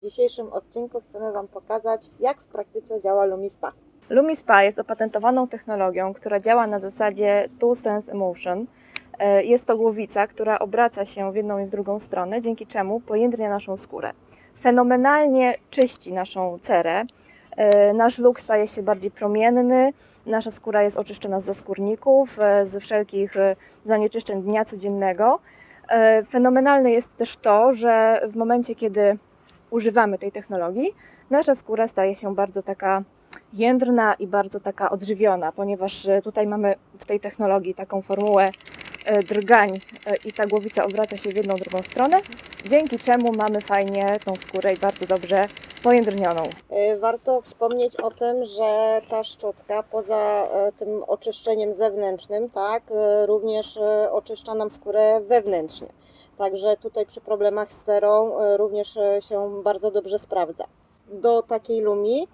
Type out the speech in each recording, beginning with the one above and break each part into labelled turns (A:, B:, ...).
A: W dzisiejszym odcinku chcemy Wam pokazać, jak w praktyce działa LumiSpa.
B: LumiSpa jest opatentowaną technologią, która działa na zasadzie Two Sense Emotion. E, Jest to głowica, która obraca się w jedną i w drugą stronę, dzięki czemu pojędrnia naszą skórę. Fenomenalnie czyści naszą cerę. E, Nasz look staje się bardziej promienny, nasza skóra jest oczyszczona z zaskórników, ze wszelkich e, zanieczyszczeń dnia codziennego. Fenomenalne jest też to, że w momencie, kiedy używamy tej technologii, nasza skóra staje się bardzo taka jędrna i bardzo taka odżywiona, ponieważ e, tutaj mamy w tej technologii taką formułę e, drgań e, i ta głowica obraca się w jedną, drugą stronę, dzięki czemu mamy fajnie tą skórę i bardzo dobrze pojędrnioną.
A: Warto wspomnieć o tym, że ta szczotka poza tym oczyszczeniem zewnętrznym, tak, również oczyszcza nam skórę wewnętrznie. Także tutaj przy problemach z serą e, również e, się bardzo dobrze sprawdza. Do takiej lumi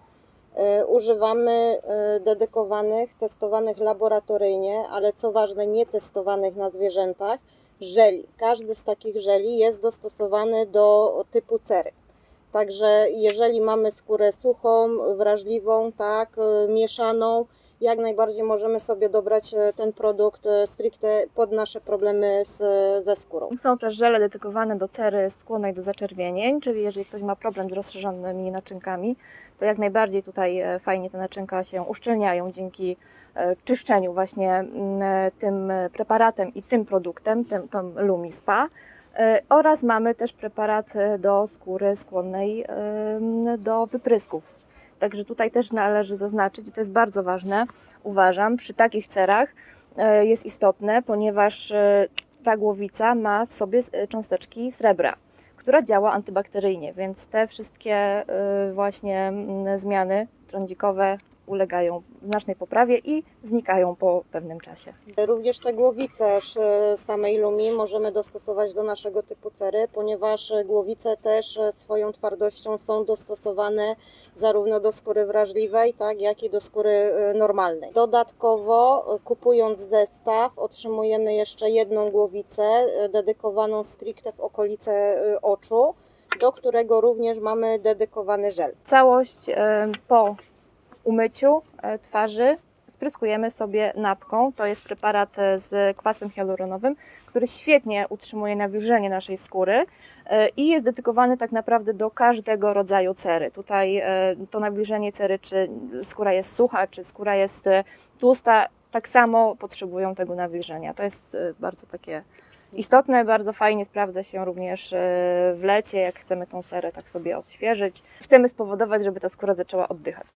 A: e, używamy dedykowanych, testowanych laboratoryjnie, ale co ważne, nie testowanych na zwierzętach, żeli. Każdy z takich żeli jest dostosowany do typu cery. Także jeżeli mamy skórę suchą, wrażliwą, tak, mieszaną, jak najbardziej możemy sobie dobrać e, ten produkt e, stricte pod nasze problemy z, ze skórą.
B: Są też żele dedykowane do cery skłonnej do zaczerwienień, czyli jeżeli ktoś ma problem z rozszerzonymi naczynkami, to jak najbardziej tutaj e, fajnie te naczynka się uszczelniają dzięki czyszczeniu właśnie mm, tym preparatem i tym produktem, tym, tą LumiSpa. E, Oraz mamy też preparat do skóry skłonnej do wyprysków. Także tutaj też należy zaznaczyć, i to jest bardzo ważne, uważam, przy takich cerach e, jest istotne, ponieważ e, ta głowica ma w sobie e, cząsteczki srebra, która działa antybakteryjnie, więc te wszystkie właśnie mm, zmiany trądzikowe ulegają znacznej poprawie i znikają po pewnym czasie.
A: Również te głowice sz- samej lumi możemy dostosować do naszego typu cery, ponieważ głowice też e, swoją twardością są dostosowane zarówno do skóry wrażliwej, tak, jak i do skóry e, normalnej. Dodatkowo e, kupując zestaw otrzymujemy jeszcze jedną głowicę e, dedykowaną stricte w okolice e, oczu, do którego również mamy dedykowany żel.
B: Całość e, po umyciu e, twarzy spryskujemy sobie napką. To jest preparat e, z kwasem hialuronowym, który świetnie utrzymuje nawilżenie naszej skóry e, i jest dedykowany tak naprawdę do każdego rodzaju cery. Tutaj to nawilżenie cery, czy skóra jest sucha, czy skóra jest tłusta, tak samo potrzebują tego nawilżenia. To jest bardzo takie istotne, bardzo fajnie sprawdza się również w lecie, jak chcemy tą cerę tak sobie odświeżyć. Chcemy spowodować, żeby ta skóra zaczęła oddychać.